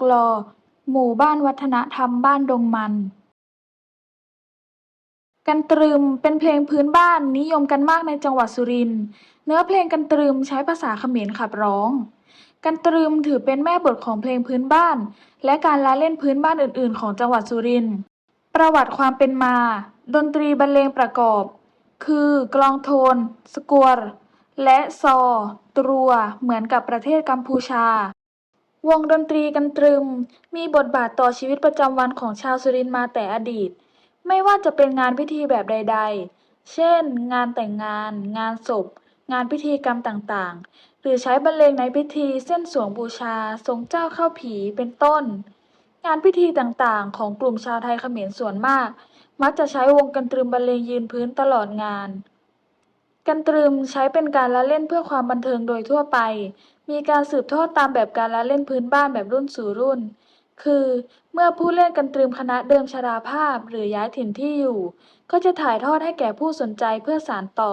กลอร์ หมู่บ้านวัฒนธรรมบ้านดงมัน กันตรึมเป็นเพลงพื้นบ้านนิยมกันมากในจังหวัดสุรินทร์เนื้อเพลงกันตรึมใช้ภาษาเขมรขับร้อง กันตรึมถือเป็นแม่บทของเพลงพื้นบ้าน และการละเล่นพื้นบ้านอื่น ๆ ของจังหวัดสุรินทร์ประวัติความเป็นมา ดนตรีบรรเลงประกอบ คือกลองโทน สกวร์และซอ ตรัว เหมือนกับประเทศกัมพูชา วงดนตรีกันตรึม มีบทบาทต่อชีวิตประจำวันของชาวสุรินทร์มาแต่อดีต ไม่ว่าจะเป็นงานพิธีแบบใด ๆ เช่น งานแต่งงาน งานศพ งานพิธีกรรมต่างๆ หรือใช้บรรเลงในพิธีเส้นสวงบูชา ทรงเจ้าเข้าผีเป็นต้น งานพิธีต่างๆ ของกลุ่มชาวไทยเขมรส่วนมาก มักจะใช้วงกันตรึมบรรเลงยืนพื้นตลอดงานกันตรึมใช้เป็นการละเล่นเพื่อความบันเทิงโดยทั่วไป มีการสืบทอดตามแบบการละเล่นพื้นบ้านแบบรุ่นสู่รุ่น คือ เมื่อผู้เล่นกันตรึมคณะเดิมชราภาพหรือย้ายถิ่นที่อยู่ ก็จะถ่ายทอดให้แก่ผู้สนใจเพื่อสานต่อ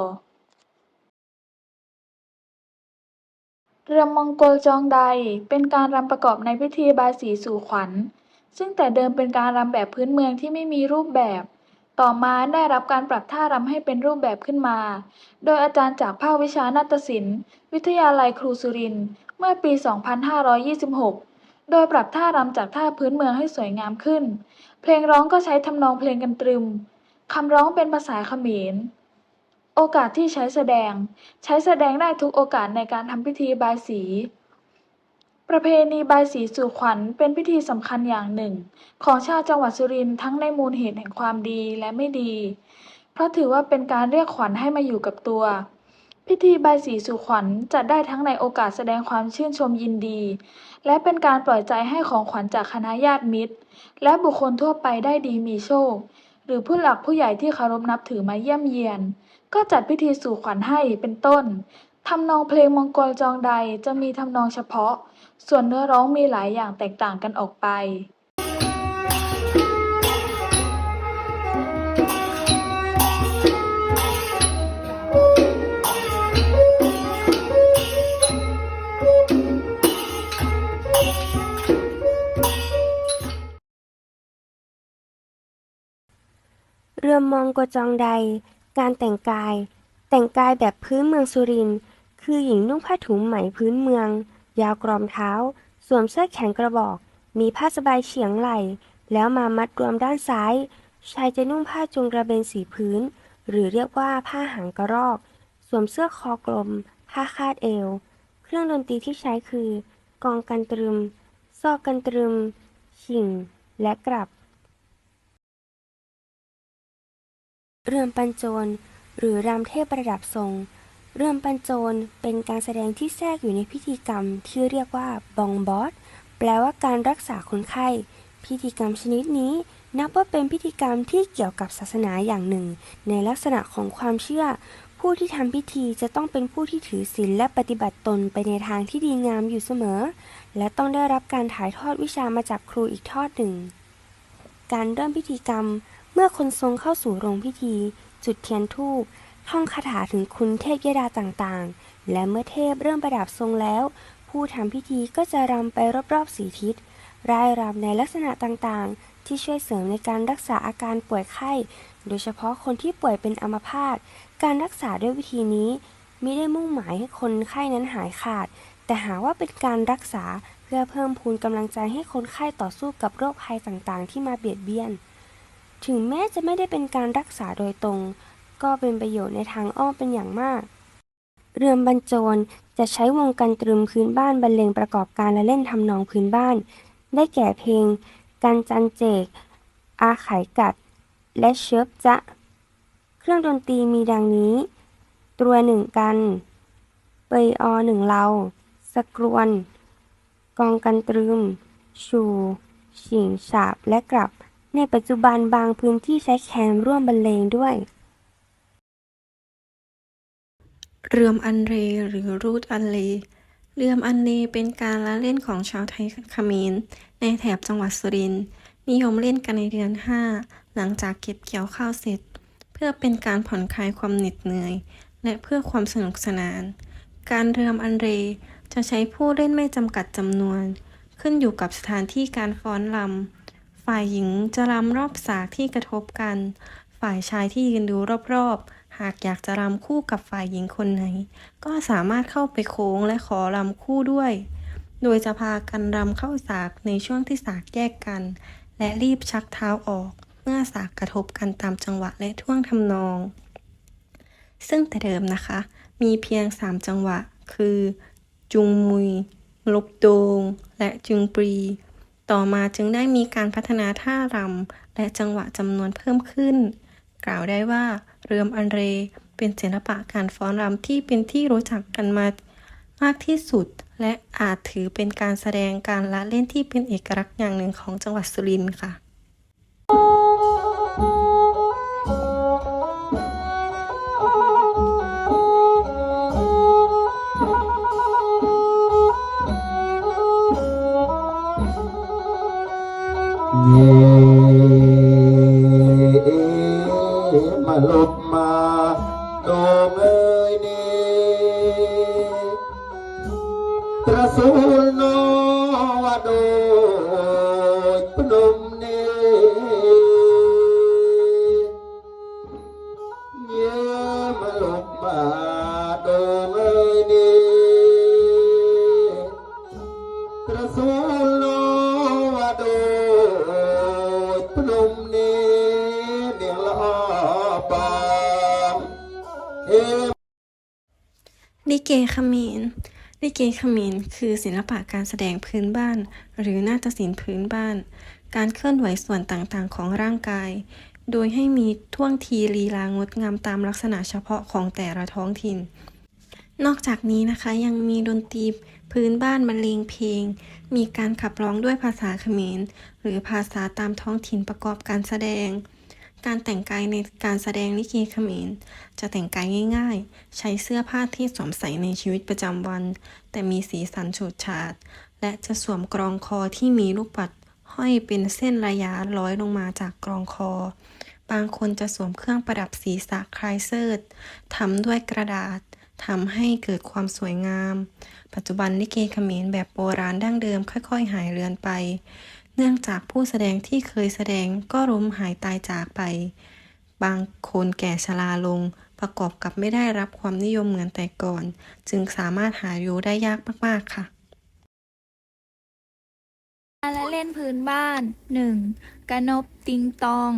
เรือมองโกลจองไดเป็นการรำประกอบในพิธีบายสีสู่ขวัญ ซึ่งแต่เดิมเป็นการรำแบบพื้นเมืองที่ไม่มีรูปแบบ ต่อมาได้รับการปรับท่ารำให้เป็นรูปแบบขึ้นมา โดยอาจารย์จากภาควิชานาฏศิลป์ วิทยาลัยครูสุรินทร์เมื่อปี 2526 โดยปรับท่ารำจากท่าพื้นเมืองให้สวยงามขึ้น เพลงร้องก็ใช้ทำนองเพลงกันตรึม คำร้องเป็นภาษาเขมร โอกาสที่ใช้แสดง ใช้แสดงได้ทุกโอกาสในการทำพิธีบายสี ประเพณีบายสีสู่ขวัญเป็นพิธีสำคัญอย่างหนึ่ง ของชาวจังหวัดสุรินทร์ทั้งในมูลเหตุแห่งความดีและไม่ดี เพราะถือว่าเป็นการเรียกขวัญให้มาอยู่กับตัว พิธีบายสีสู่ขวัญจัดได้ทั้งในโอกาสแสดงความชื่นชมยินดี และเป็นการปล่อยใจให้ของขวัญจากคณะญาติมิตร และบุคคลทั่วไปได้ดีมีโชค หรือผู้หลักผู้ใหญ่ที่เคารพนับถือมาเยี่ยมเยียน ก็จัดพิธีสู่ขวัญให้เป็นต้น ทำนองเพลงมองกลจองใดจะมีทำนองเฉพาะ ส่วนเนื้อร้องมีหลายอย่างแตกต่างกันออกไปเรือมองโกจองใด การแต่งกาย แต่งกายแบบพื้นเมืองสุรินทร์ คือหญิงนุ่งผ้าถุงไหมพื้นเมือง ยาวกรอมเท้า สวมเสื้อแขนกระบอก มีผ้าสบายเฉียงไหล่ แล้วมามัดรวมด้านซ้าย ชายจะนุ่งผ้าจุงกระเบนสีพื้น หรือเรียกว่าผ้าหางกระรอก สวมเสื้อคอกลม ผ้าคาดเอว เครื่องดนตรีที่ใช้คือ กองกันตรึม ซอกกันตรึมฉิง และกลับ เรือนปัญโจรหรือรำเทพประดับทรง เรือนปัญโจรเป็นการแสดงที่แทรกอยู่ในพิธีกรรมที่เรียกว่าบองบอสแปลว่าการรักษาคนไข้ พิธีกรรมชนิดนี้ นับว่าเป็นพิธีกรรมที่เกี่ยวกับศาสนาอย่างหนึ่ง ในลักษณะของความเชื่อ ผู้ที่ทำพิธีจะต้องเป็นผู้ที่ถือศีลและปฏิบัติตนไปในทางที่ดีงามอยู่เสมอ และต้องได้รับการถ่ายทอดวิชามาจากครูอีกทอดหนึ่ง การเริ่มพิธีกรรม เมื่อคนทรงเข้าสู่โรงพิธี จุดเทียนธูป ท่องคาถาถึงคุณเทพยดาต่างๆ และเมื่อเทพเริ่มประดับทรงแล้ว ผู้ทำพิธีก็จะรำไปรอบๆสีทิศร่ายรำในลักษณะต่างๆ ที่ช่วยเสริมในการรักษาอาการป่วยไข้ โดยเฉพาะคนที่ป่วยเป็นอัมพาต การรักษาด้วยวิธีนี้ไม่ได้มุ่งหมายให้คนไข้นั้นหายขาด แต่หาว่าเป็นการรักษาเพื่อเพิ่มพูนกำลังใจให้คนไข้ต่อสู้กับโรคภัยต่างๆ ที่มาเบียดเบียน ถึงแม้จะไม่ได้เป็นการรักษาโดยตรง ก็เป็นประโยชน์ในทางอ้อมเป็นอย่างมาก เรือนบรรจรจะใช้วงกันตรึมพื้นบ้านบรรเลงประกอบการและเล่นทำนองพื้นบ้าน ได้แก่เพลง กันจันเจก อาไขกัด และเชิบจะ เครื่องดนตรีมีดังนี้ ตรวหนึ่งกัน เปยอหนึ่งเราสกรวน กองกันตรึม ชูฉิงฉาบและกลับ ในปัจจุบันบางพื้นที่ใช้แคนร่วมบรรเลงด้วย เรือมอันเรหรือรูดอันเลเรือมอันเลเป็นการละเล่นของชาวไทยขมรในแถบจังหวัดสุรินทร์นิยมเล่นกันในเดือน 5 หลังจากเก็บเกี่ยวข้าวเสร็จ เพื่อเป็นการผ่อนคลายความเหน็ดเหนื่อย และเพื่อความสนุกสนาน การเรือมอันเรจะใช้ผู้เล่นไม่จำกัดจำนวน ขึ้นอยู่กับสถานที่การฟ้อนรำฝ่ายหญิงจะรำรอบสากที่กระทบกัน ฝ่ายชายที่ยืนดูรอบๆ หากอยากจะรำคู่กับฝ่ายหญิงคนไหน ก็สามารถเข้าไปโค้งและขอรำคู่ด้วย โดยจะพากันรำเข้าสากในช่วงที่สากแยกกัน และรีบชักเท้าออก เมื่อสากกระทบกันตามจังหวะและท่วงทำนอง ซึ่งแต่เดิมนะคะ มีเพียง 3 จังหวะ คือ จุงมุย ลบโดง และจึงปรี ต่อมาจึงได้มีการพัฒนาท่ารำและจังหวะจำนวนเพิ่มขึ้น กล่าวได้ว่าเรือมอันเรเป็นศิลปะการฟ้อนรำที่เป็นที่รู้จักกันมามากที่สุด และอาจถือเป็นการแสดงการละเล่นที่เป็นเอกลักษณ์อย่างหนึ่งของจังหวัดสุรินทร์ค่ะ เยมาลบมาโดมเอ้ยนี่กระสูลโลวาโดยพนมเนเดียงละอปามเอลิเกเขมรลิเกขมรคือศิลปะการแสดงพื้นบ้าน หรือนาฏศิลป์พื้นบ้าน การเคลื่อนไหวส่วนต่างๆของร่างกาย โดยให้มีท่วงทีลีลางดงามตามลักษณะเฉพาะของแต่ละท้องถิ่น นอกจากนี้นะคะยังมีดนตรีพื้นบ้านบรรเลงเพลง มีการขับร้องด้วยภาษาเขมร หรือภาษาตามท้องถิ่นประกอบการแสดง การแต่งกายในการแสดงลิเกเขมร จะแต่งกายง่าย ๆ ใช้เสื้อผ้าที่สวมใส่ในชีวิตประจำวัน แต่มีสีสันฉูดฉาด และจะสวมกรองคอที่มีลูกปัดห้อยเป็นเส้นระยะร้อยลงมาจากกรองคอ บางคนจะสวมเครื่องประดับศีรษะคลายเซิร์ทำด้วยกระดาษทำให้เกิดความสวยงาม ปัจจุบันลิเกเขมรแบบโบราณดั้งเดิมค่อย ๆ หายเลือนไป เนื่องจากผู้แสดงที่เคยแสดงก็ล้มหายตายจากไป บางคนแก่ชราลง ประกอบกับไม่ได้รับความนิยมเหมือนแต่ก่อน จึงสามารถหาดูได้ยากมากๆค่ะ การละเล่นพื้นบ้าน 1. กระนบติงตอง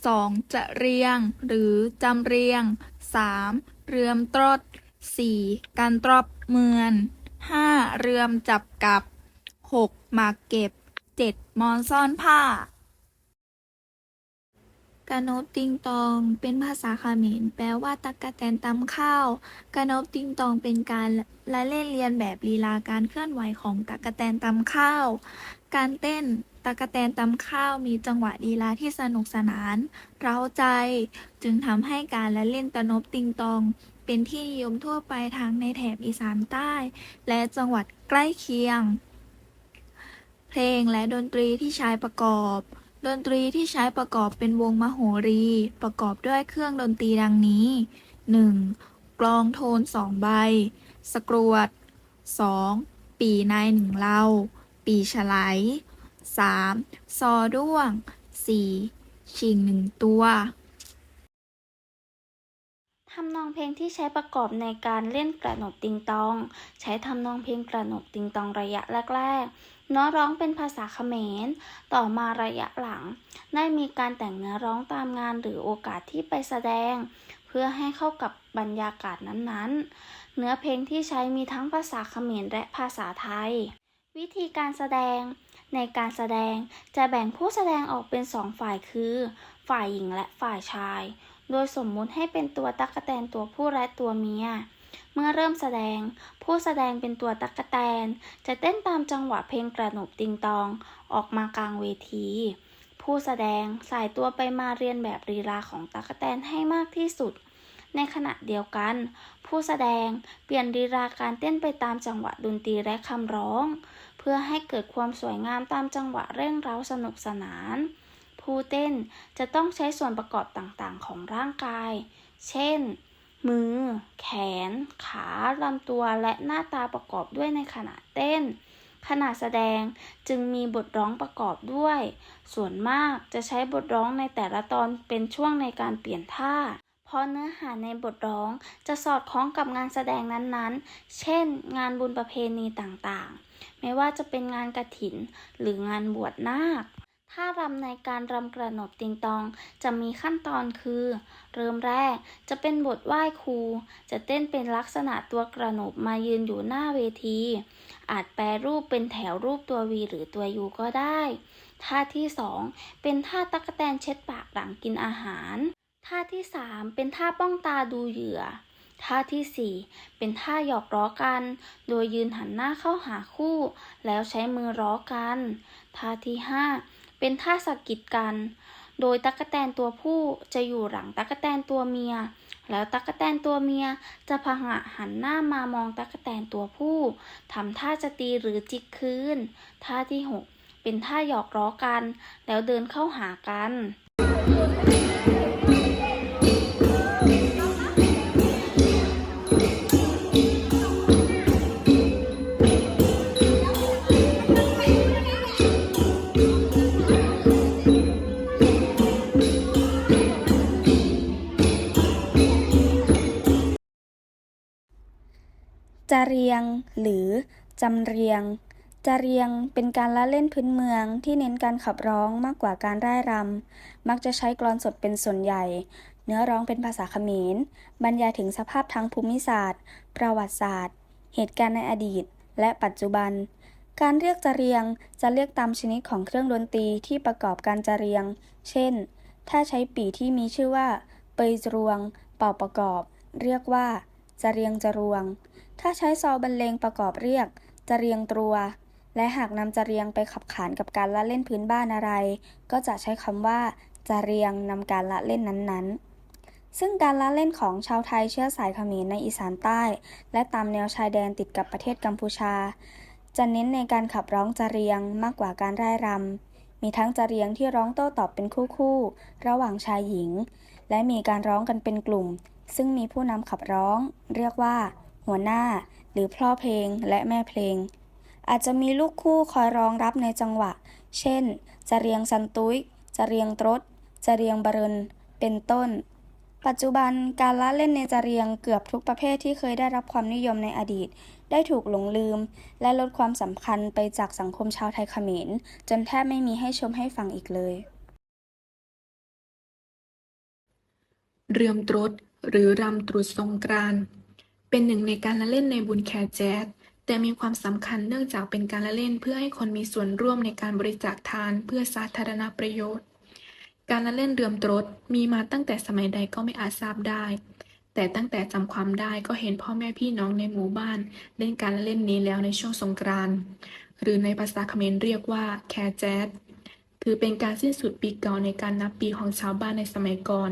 2. จะเรียง หรือจำเรียง 3. เรือมตรด 4. การตรอบเมือน 5. เรือมจับกับ 6. หมากเก็บ 7. มอนซ่อนผ้า กระนบติงตอง เป็นภาษาเขมรแปลว่าตักกะแตนตำข้าวกระนบติงตองเป็นการละเล่นเรียนแบบลีลาการเคลื่อนไหวของตักกะแตนตำข้าว การเต้นตะกะแตนตำข้าวมีจังหวะลีลาที่สนุกสนาน เร้าใจ จึงทำให้การละเล่นตะนบติงตอง เป็นที่นิยมทั่วไปทั้งในแถบอีสานใต้ และจังหวัดใกล้เคียง เพลงและดนตรีที่ใช้ประกอบ ดนตรีที่ใช้ประกอบเป็นวงมโหรี ประกอบด้วยเครื่องดนตรีดังนี้ 1. กลองโทนสองใบ สกรวด 2. ปีในหนึ่งเล่า ปีฉไล 3. ซอด้วง 4. ชิงหนึ่งตัวทำนองเพลงที่ใช้ประกอบในการเล่นกระหนกติงตอง ใช้ทำนองเพลงกระหนกติงตองระยะแรกๆ เนื้อร้องเป็นภาษาเขมร ต่อมาระยะหลัง ได้มีการแต่งเนื้อร้องตามงานหรือโอกาสที่ไปแสดง เพื่อให้เข้ากับบรรยากาศนั้นๆ เนื้อเพลงที่ใช้มีทั้งภาษาเขมรและภาษาไทย วิธีการแสดง ในการแสดงจะแบ่งผู้แสดงออกเป็นสองฝ่ายคือ ฝ่ายหญิงและฝ่ายชาย โดยสมมุติให้เป็นตัวตั๊กแตนตัวผู้และตัวเมีย เมื่อเริ่มแสดง ผู้แสดงเป็นตัวตั๊กแตน จะเต้นตามจังหวะเพลงกระหนบติงตอง ออกมากลางเวที ผู้แสดงสายตัวไปมาเรียนแบบลีลาของตั๊กแตนให้มากที่สุด ในขณะเดียวกัน ผู้แสดงเปลี่ยนลีลาการเต้นไปตามจังหวะดนตรีและคำร้อง เพื่อให้เกิดความสวยงามตามจังหวะเร่งเร้าสนุกสนาน ผู้เต้นจะต้องใช้ส่วนประกอบต่างๆ ของร่างกาย เช่น มือ แขน ขาลำตัวและหน้าตาประกอบด้วยในขณะเต้น ขณะแสดงจึงมีบทร้องประกอบด้วย ส่วนมากจะใช้บทร้องในแต่ละตอนเป็นช่วงในการเปลี่ยนท่า เพราะเนื้อหาในบทร้องจะสอดคล้องกับงานแสดงนั้นๆ เช่น งานบุญประเพณีต่างๆ ไม่ว่าจะเป็นงานกระถินหรืองานบวชนาค ท่ารำในการรำกระหนกติงตองจะมีขั้นตอนคือ เริ่มแรกจะเป็นบทไหว้ครู จะเต้นเป็นลักษณะตัวกระหนกมายืนอยู่หน้าเวที อาจแปรรูปเป็นแถวรูปตัววีหรือตัวยูก็ได้ ท่าที่สองเป็นท่าตักแตนเช็ดปากหลังกินอาหาร ท่าที่สามเป็นท่าป้องตาดูเหยื่อ ท่าที่สี่เป็นท่าหยอกล้อกัน โดยยืนหันหน้าเข้าหาคู่ แล้วใช้มือล้อกัน ท่าที่ห้า เป็นท่าสะกิดกัน โดยตั๊กแตนตัวผู้จะอยู่หลังตั๊กแตนตัวเมีย แล้วตั๊กแตนตัวเมียจะพหะหันหน้ามามองตั๊กแตนตัวผู้ทำท่าจะตีหรือจิกคืน ท่าที่หกเป็นท่าหยอกล้อกัน แล้วเดินเข้าหากัน จะเรียง หรือจำเรียง จะเรียงเป็นการละเล่นพื้นเมืองที่เน้นการขับร้องมากกว่าการร่ายรำ มักจะใช้กลอนสดเป็นส่วนใหญ่ เนื้อร้องเป็นภาษาเขมร บรรยายถึงสภาพทางภูมิศาสตร์ ประวัติศาสตร์ เหตุการณ์ในอดีต และปัจจุบัน การเรียกจะเรียงจะเรียกตามชนิดของเครื่องดนตรีที่ประกอบการจะเรียง เช่น ถ้าใช้ปีที่มีชื่อว่า เปยจรวง เป่าประกอบ เรียกว่าจะเรียงจรวง ถ้าใช้ซอบรรเลงประกอบเรียก จะเรียงตรัว และหากนำจะเรียงไปขับขานกับการละเล่นพื้นบ้านอะไร ก็จะใช้คำว่าจะเรียงนำการละเล่นนั้นๆซึ่งการละเล่นของชาวไทยเชื้อสายเขมรในอีสานใต้ และตามแนวชายแดนติดกับประเทศกัมพูชา จะเน้นในการขับร้องจะเรียงมากกว่าการร่ายรำมีทั้งจะเรียงที่ร้องโต้ตอบเป็นคู่ๆระหว่างชายหญิง และมีการร้องกันเป็นกลุ่ม ซึ่งมีผู้นำขับร้อง เรียกว่า หัวหน้า หรือพ่อเพลงและแม่เพลง อาจจะมีลูกคู่คอยรองรับในจังหวะ เช่น จะเรียงซันตุยจะเรียงตรดจะเรียงบรนเป็นต้น ปัจจุบันการละเล่นในจะเรียงเกือบทุกประเภทที่เคยได้รับความนิยมในอดีต ได้ถูกหลงลืม และลดความสำคัญไปจากสังคมชาวไทยเขมร จนแทบไม่มีให้ชมให้ฟังอีกเลย เรือมตรดหรือรำตรุษสงกรานต์ เป็นหนึ่งในการละเล่นในบุญแคร์แจ๊สแต่มีความสำคัญเนื่องจากเป็นการละเล่นเพื่อให้คนมีส่วนร่วมในการบริจาคทานเพื่อสาธารณประโยชน์ การละเล่นเรือมตรดมีมาตั้งแต่สมัยใดก็ไม่อาจทราบได้ แต่ตั้งแต่จำความได้ก็เห็นพ่อแม่พี่น้องในหมู่บ้าน เล่นการละเล่นนี้แล้วในช่วงสงกรานต์หรือในภาษาเขมรเรียกว่าแคร์แจ๊สถือเป็นการสิ้นสุดปีเก่าในการนับปีของชาวบ้านในสมัยก่อน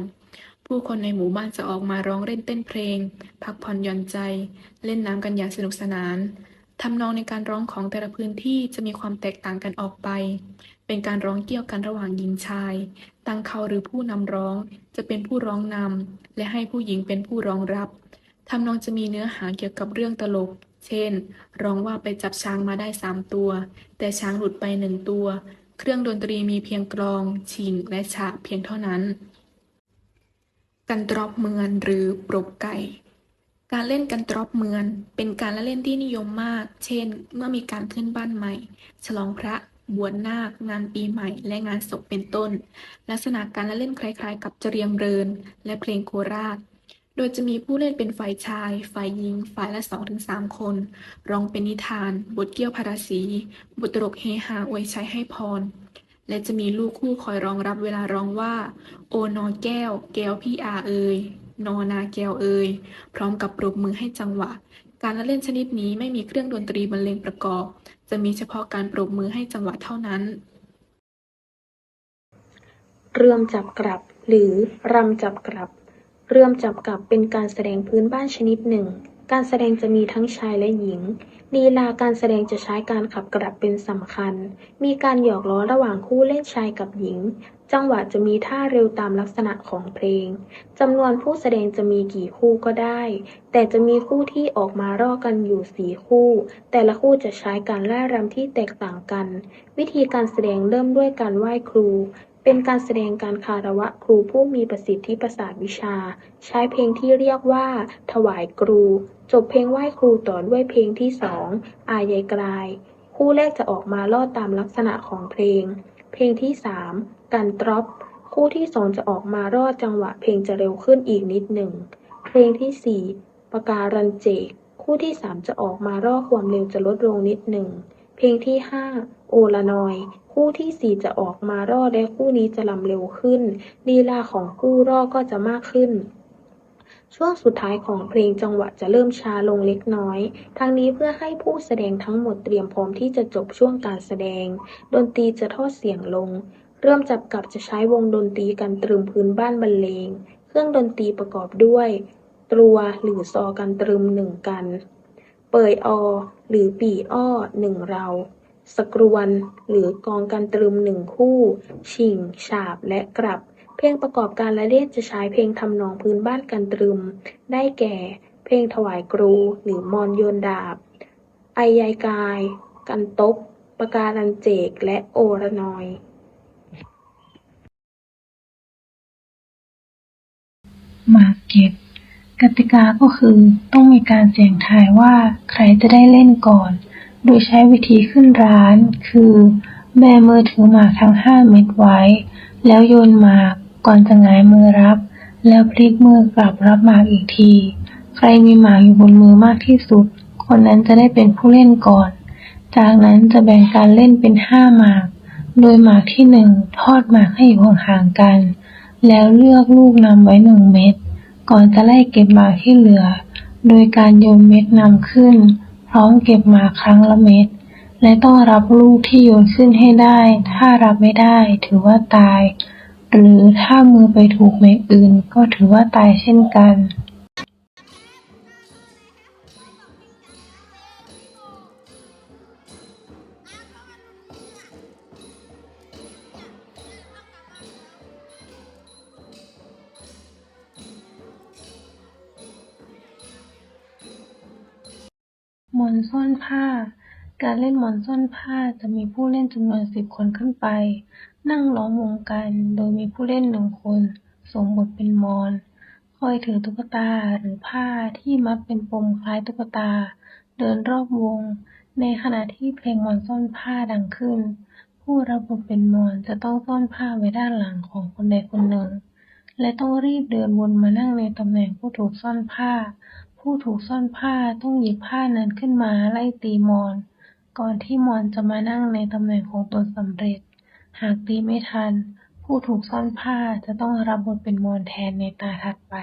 ผู้คนในหมู่บ้านจะออกมาร้องเล่นเต้นเพลง พักผ่อนหย่อนใจ เล่นน้ำกันอย่างสนุกสนานทำนองในการร้องของแต่ละพื้นที่จะมีความแตกต่างกันออกไป เป็นการร้องเกี่ยวกันระหว่างหญิงชาย ตังเขาหรือผู้นำร้องจะเป็นผู้ร้องนำและให้ผู้หญิงเป็นผู้ร้องรับ ทำนองจะมีเนื้อหาเกี่ยวกับเรื่องตลก เช่น ร้องว่าไปจับช้างมาได้สามตัว แต่ช้างหลุดไปหนึ่งตัว เครื่องดนตรีมีเพียงกลอง ชิง และฉาบเพียงเท่านั้น กันตรอบเมือนหรือปรบไก่ การเล่นกันตรอบเมือน เป็นการละเล่นที่นิยมมาก เช่น เมื่อมีการขึ้นบ้านใหม่ ฉลองพระบวชนาค งานปีใหม่ และงานศพเป็นต้น ลักษณะการละเล่นคล้ายๆ กับจรียงเริน และเพลงโคราช โดยจะมีผู้เล่นเป็นฝ่ายชาย ฝ่ายหญิง ฝ่ายละสองถึงสามคน ร้องเป็นนิทาน บทเกี่ยวพาราสี บทตลกเฮฮาอวยชัยให้พร และจะมีลูกคู่คอยรองรับเวลาร้องว่า โอนอแก้ว แก้วพี่อาเอยนอนาแก้วเอยพร้อมกับปรบมือให้จังหวะ การละเล่นชนิดนี้ไม่มีเครื่องดนตรีบรรเลงประกอบ จะมีเฉพาะการปรบมือให้จังหวะเท่านั้นเรื่อมจับกลับ หรือรำจับกลับ เรื่อมจับกลับเป็นการแสดงพื้นบ้านชนิดหนึ่ง การแสดงจะมีทั้งชายและหญิง ลีลาการแสดงจะใช้การขับกลับเป็นสำคัญ มีการหยอกล้อระหว่างคู่เล่นชายกับหญิง จังหวะจะมีท่าเร็วตามลักษณะของเพลง จำนวนผู้แสดงจะมีกี่คู่ก็ได้ แต่จะมีคู่ที่ออกมารอกันอยู่สี่คู่ แต่ละคู่จะใช้การไล่รำที่แตกต่างกัน วิธีการแสดงเริ่มด้วยการไหว้ครูเป็นการแสดงการคารวะครูผู้มีประสิทธิประสาทวิชา ใช้เพลงที่เรียกว่า ถวายครู จบเพลงไหว้ครูต่อด้วยเพลงที่สองอายายกลาย คู่แรกจะออกมาลอดตามลักษณะของเพลง เพลงที่สามกันตรอปคู่ที่สองจะออกมารอดจังหวะเพลงจะเร็วขึ้นอีกนิดหนึ่ง เพลงที่สี่ปากการันเจก คู่ที่สามจะออกมารอดความเร็วจะลดลงนิดหนึ่ง เพลงที่ห้าโอลานอย คู่ที่สี่จะออกมารอดและคู่นี้จะลำเร็วขึ้นลีลาของคู่รอดก็จะมากขึ้น ช่วงสุดท้ายของเพลงจังหวะจะเริ่มช้าลงเล็กน้อย ทั้งนี้เพื่อให้ผู้แสดงทั้งหมดเตรียมพร้อมที่จะจบช่วงการแสดง ดนตรีจะทอดเสียงลง เริ่มจับกับจะใช้วงดนตรีกันตรึมพื้นบ้านบรรเลง เครื่องดนตรีประกอบด้วย ตรัวหรือซอกันตรึมหนึ่งกัน เปยอ หรือปีอ้อหนึ่งเราสกรวน หรือกองกันตรึมหนึ่งคู่ ชิง ฉาบและกลับ เพลงประกอบการละเล่นจะใช้เพลงทำนองพื้นบ้านกันตรึม ได้แก่ เพลงถวายครู หรือมอนโยนดาบ ไอยายกาย กันตบปะการันเจก และโอระนอยมากเก็บกติกาก็คือต้องมีการเสี่ยงทายว่าใครจะได้เล่นก่อน โดยใช้วิธีขึ้นร้าน คือ แบมือถือหมากทั้งห้าเม็ดไว้ แล้วโยนหมาก ก่อนจะหงายมือรับ แล้วพลิกมือกลับรับหมากอีกที ใครมีหมากอยู่บนมือมากที่สุด คนนั้นจะได้เป็นผู้เล่นก่อน จากนั้นจะแบ่งการเล่นเป็นห้าหมาก โดยหมากที่หนึ่งทอดหมากให้อยู่ห่างๆกัน แล้วเลือกลูกนำไว้หนึ่งเม็ด ก่อนจะไล่เก็บหมากที่เหลือ โดยการโยนเม็ดนำขึ้น พร้อมเก็บหมากครั้งละเม็ดและต้องรับลูกที่โยนขึ้นให้ได้ ถ้ารับไม่ได้ ถือว่าตาย หรือถ้ามือไปถูกเม็ดอื่น ก็ถือว่าตายเช่นกันหมอนซ่อนผ้า การเล่นหมอนซ่อนผ้าจะมีผู้เล่นจำนวนสิบคนขึ้นไป นั่งล้อมวงกัน โดยมีผู้เล่นหนึ่งคนสวมบทเป็นมอนคอยถือตุ๊กตาหรือผ้าที่มัดเป็นปมคล้ายตุ๊กตา เดินรอบวง ในขณะที่เพลงมอนซ่อนผ้าดังขึ้น ผู้รับบทเป็นมอนจะต้องซ่อนผ้าไว้ด้านหลังของคนใดคนหนึ่ง และต้องรีบเดินวนมานั่งในตำแหน่งผู้ถูกซ่อนผ้า ผู้ถูกซ่อนผ้าต้องหยิบผ้านั้นขึ้นมาไล่ตีมอนก่อนที่มอนจะมานั่งในตำแหน่งของตนสำเร็จ หากตีไม่ทัน ผู้ถูกซ่อนผ้าจะต้องรับบทเป็นมอนแทนในตาถัดไป